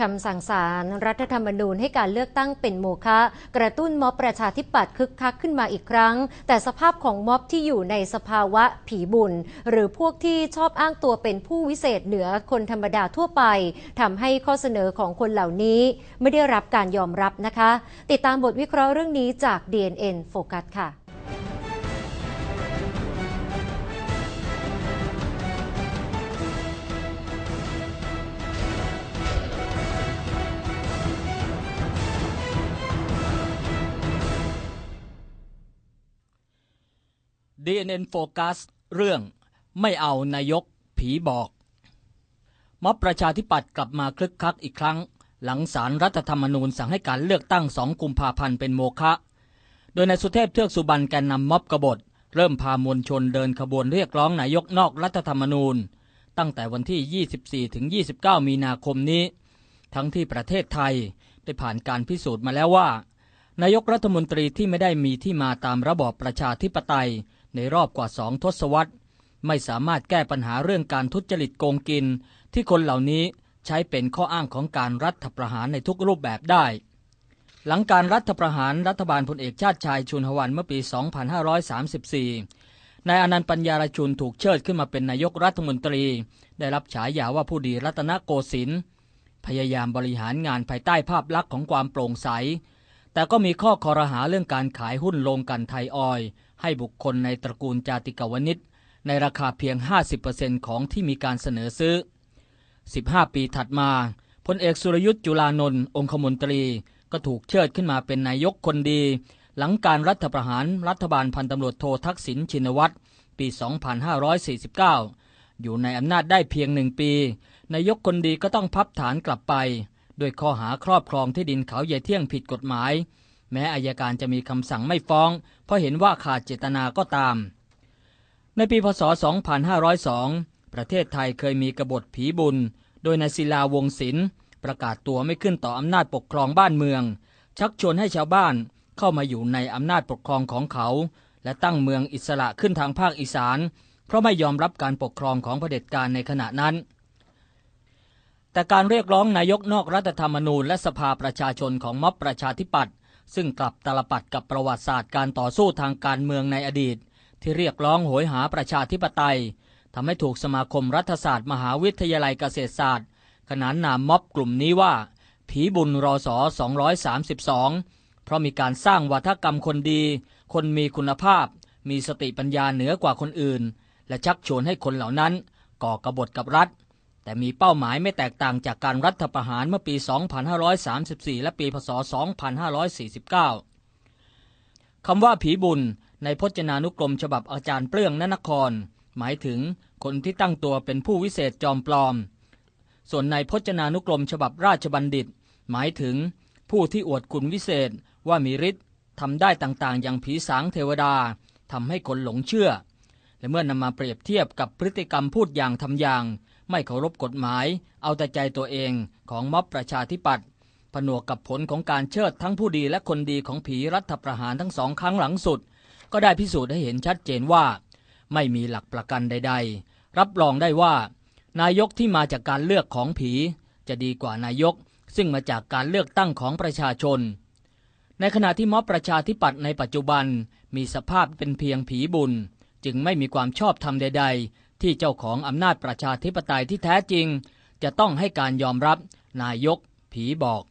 คำสั่งศาลรัฐธรรมนูญให้การเลือกตั้งเป็นโมฆะกระตุ้นม็อบประชาธิปัตย์คึกคักขึ้นมาอีกครั้ง แต่สภาพของม็อบที่อยู่ในสภาวะผีบุญ หรือพวกที่ชอบอ้างตัวเป็นผู้วิเศษเหนือคนธรรมดาทั่วไปทำให้ข้อเสนอของคนเหล่านี้ ไม่ได้รับการยอมรับนะคะ ติดตามบทวิเคราะห์เรื่องนี้จาก DNN DNN Focus เรื่องไม่เอานายกผีบอก ม็อบประชาธิปัตย์กลับมาคลึกคักอีกครั้ง หลังสารรัฐธรรมนูญสั่งให้การเลือกตั้งสองกุมภาพันธ์เป็นโมฆะโดยนายสุเทพเทือกสุบรรณแกนนำม็อบกบฏ เริ่มพามวลชนเดินขบวนเรียกร้องนายกนอกรัฐธรรมนูญ ตั้งแต่วันที่ 24 ถึง 29 มีนาคมนี้ ทั้งที่ประเทศไทยได้ผ่านการพิสูจน์มาแล้วว่า นายกรัฐมนตรีที่ไม่ได้มีที่มาตามระบอบประชาธิปไตย ในรอบกว่าสองทศวรรษ ไม่สามารถแก้ปัญหาเรื่องการทุจริตโกงกิน ที่คนเหล่านี้ใช้เป็นข้ออ้างของการรัฐประหารในทุกรูปแบบได้ หลังการรัฐประหารรัฐบาลพลเอกชาติชายชุนหวันเมื่อปี 2534 นายอนันต์ปัญญารชุนถูกเชิดขึ้นมาเป็นนายกรัฐมนตรี ได้รับฉายาว่าผู้ดีรัตนโกสินทร์พยายามบริหารงานภายใต้ภาพลักษณ์ของความโปร่งใส แต่ก็มีข้อคอรหาเรื่องการขายหุ้นโรงกันไทยออย ให้บุคคลในตระกูลจาติกวนิชในราคาเพียง 50%ของที่มีการเสนอซื้อ 15 ปีถัดมาพลเอกสุรยุทธ์จุลานนท์องคมนตรี ก็ถูกเชิดขึ้นมาเป็นนายกคนดี หลังการรัฐประหารรัฐบาลพันตำรวจโททักษิณชินวัตรปี 2549 อยู่ในอำนาจได้เพียงหนึ่งปี นายกคนดีก็ต้องพับฐานกลับไป ด้วยข้อหาครอบครองที่ดินเขาใหญ่เที่ยงผิดกฎหมาย แม้อายการจะมีคำสั่งไม่ฟ้อง เพราะเห็นว่าขาดเจตนาก็ตาม ในปีพศ 2502 ประเทศไทยเคยมีกบฏผีบุญ โดยนายศิลาวงศิลป์ประกาศตัวไม่ขึ้นต่ออำนาจปกครองบ้านเมือง ชักชวนให้ชาวบ้านเข้ามาอยู่ในอำนาจปกครองของเขา และตั้งเมืองอิสระขึ้นทางภาคอีสาน เพราะไม่ยอมรับการปกครองของเผด็จการในขณะนั้น แต่การเรียกร้องนายกนอกรัฐธรรมนูญและสภาประชาชนของม็อบประชาธิปัตย์ซึ่งกลับตลปัดกับประวัติศาสตร์การต่อสู้ทางการเมืองในอดีต ที่เรียกร้องโหยหาประชาธิปไตยทำให้ถูกสมาคมรัฐศาสตร์มหาวิทยาลัยเกษตรศาสตร์ ขนานนามม็อบกลุ่มนี้ว่า ผีบุญรอสอ232 เพราะมีการสร้างวัฒกรรมคนดี คนมีคุณภาพ มีสติปัญญาเหนือกว่าคนอื่น และชักชวนให้คนเหล่านั้นก่อกบฏกับรัฐ แต่มีเป้าหมายไม่แตกต่างจากการรัฐประหารเมื่อปี 2534 และปีพศ 2549 คำว่าผีบุญในพจนานุกรมฉบับอาจารย์เปลื้องนนคร หมายถึงคนที่ตั้งตัวเป็นผู้วิเศษจอมปลอม ส่วนในพจนานุกรมฉบับราชบัณฑิต หมายถึงผู้ที่อวดคุณวิเศษว่ามีฤทธิ์ทำได้ต่างๆ อย่างผีสางเทวดาทำให้คนหลงเชื่อ และเมื่อนำมาเปรียบเทียบกับพฤติกรรมพูดอย่างทำอย่าง ไม่เคารพกฎหมาย เอาแต่ใจตัวเองของม็อบประชาธิปัตย์ผนวกกับผลของการเชิดทั้งผู้ดีและคนดีของผีรัฐประหารทั้งสองครั้งหลังสุด ก็ได้พิสูจน์ให้เห็นชัดเจนว่า ไม่มีหลักประกันใด ๆ รับรองได้ว่า นายกที่มาจากการเลือกของผี จะดีกว่านายก ซึ่งมาจากการเลือกตั้งของประชาชน ในขณะที่ม็อบประชาธิปัตย์ในปัจจุบันมีสภาพเป็นเพียงผีบุญ จึงไม่มีความชอบธรรมใด ๆ ที่เจ้าของอำนาจประชาธิปไตยที่แท้จริง จะต้องให้การยอมรับ นายก ผีบอก